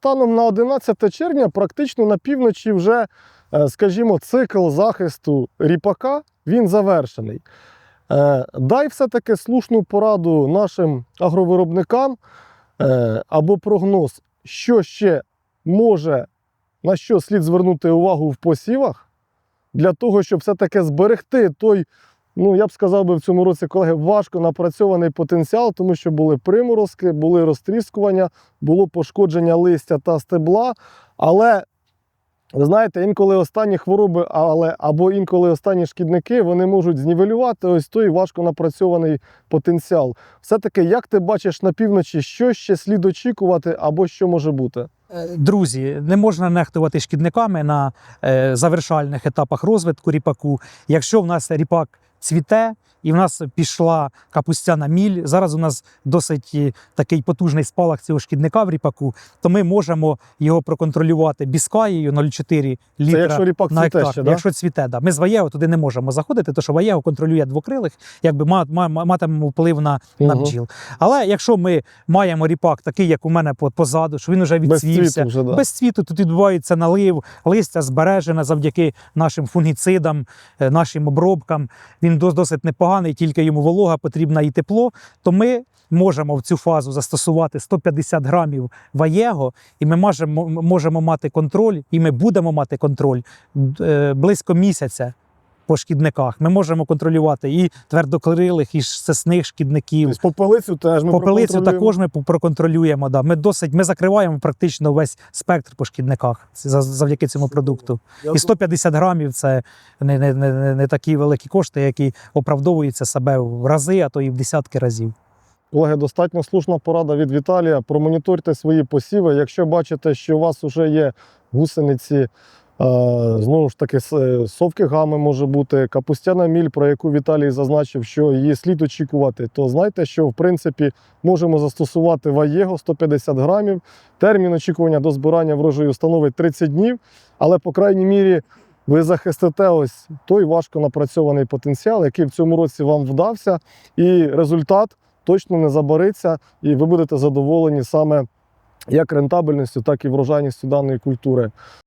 станом на 11 червня, практично на півночі вже, е, скажімо, цикл захисту ріпака він завершений. Е, Дай все-таки слушну пораду нашим агровиробникам е, або прогноз, що ще може, на що слід звернути увагу в посівах, для того, щоб все-таки зберегти той, ну я б сказав би в цьому році, колеги, важко напрацьований потенціал, тому що були приморозки, були розтріскування, було пошкодження листя та стебла. Але ви знаєте, інколи останні хвороби, але або інколи останні шкідники вони можуть знівелювати ось той важко напрацьований потенціал. Все-таки, як ти бачиш на півночі, що ще слід очікувати, або що може бути? Е, Друзі, не можна нехтувати шкідниками на е, завершальних етапах розвитку ріпаку. Якщо в нас ріпак цвіте і в нас пішла капустяна міль, зараз у нас досить е, такий потужний спалах цього шкідника в ріпаку, то ми можемо його проконтролювати біскаєю 0,4 літра Це якщо ріпак на цвіте ще, да? Якщо цвіте, да. Ми з Ваєго туди не можемо заходити, тому що Ваєго контролює двокрилих, якби ма- ма- ма- матимемо вплив на, на бджіл. Але якщо ми маємо ріпак такий, як у мене по- позаду, що він вже Без цвіту вже, да. без цвіту тут відбувається налив, листя збережене завдяки нашим фунгіцидам, е, нашим обробкам. Він дос- досить непоганий, тільки йому волога потрібна і тепло. То ми можемо в цю фазу застосувати 150 грамів ваєго, і ми можемо, можемо мати контроль, і ми будемо мати контроль е, близько місяця. По шкідниках ми можемо контролювати і твердокрилих, і сесних шкідників. Тобто попелицю теж ми Попелицю також ми проконтролюємо. Да. Ми досить ми закриваємо практично весь спектр по шкідниках завдяки цьому продукту. Я І 150 грамів це не, не, не, не- не такі великі кошти, які оправдовуються себе в рази, а то і в десятки разів. Колеги, достатньо слушна порада від Віталія. Промоніторте свої посіви. Якщо бачите, що у вас вже є гусениці, знову ж таки, совки гами може бути, капустяна міль, про яку Віталій зазначив, що її слід очікувати, то знайте, що в принципі можемо застосувати ваєго 150 грамів. Термін очікування до збирання врожаю становить 30 днів, але по крайній мірі. Ви захистите ось той важко напрацьований потенціал, який в цьому році вам вдався, і результат точно не забариться, і ви будете задоволені саме як рентабельністю, так і врожайністю даної культури.